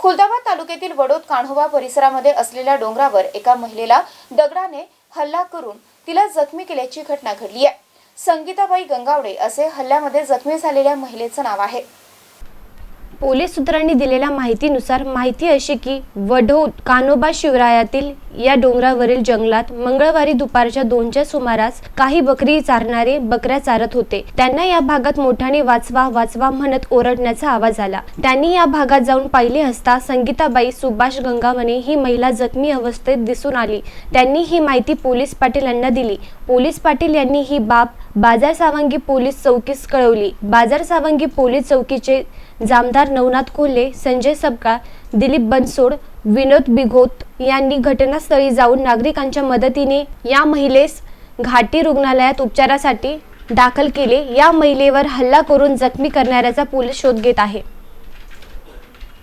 खुलदाबाद तालुक्यातील वडोद कान्होबा परिसरामध्ये असलेल्या डोंगरावर एका महिलेला दगडाने हल्ला करून तिला जखमी केल्याची घटना घडली आहे. संगीताबाई गंगावडे असे हल्ल्यामध्ये जखमी झालेल्या महिलेचं नाव आहे. पोलीस सूत्रांनी दिलेल्या माहितीनुसार माहिती अशी की वढो कानोबा शिवरायातील या डोंगरावरील जंगलात मंगळवारी दुपारच्या दोनच्या सुमारास काही बकरी चारणारे बकऱ्या चारत होते. त्यांना या भागात मोठ्याने वाचवा वाचवा म्हणत ओरडण्याचा आवाज आला. त्यांनी या भागात जाऊन पाहिले असता संगीताबाई सुभाष गंगावणे ही महिला जखमी अवस्थेत दिसून आली. त्यांनी ही माहिती पोलीस पाटील यांना दिली. पोलीस पाटील यांनी ही बाब बाजार सावंगी पोलीस चौकीस कळवली. बाजार सावंगी पोलीस चौकीचे जामदार नवनाथ कोल्हे संजय सबकाळ दिलीप बनसोड विनोद बिघोत यांनी घटनास्थळी जाऊन नागरिकांच्या मदतीने या महिलेस घाटी रुग्णालयात उपचारासाठी दाखल केले. या महिलेवर हल्ला करून जखमी करणाऱ्याचा पोलीस शोध घेत आहे.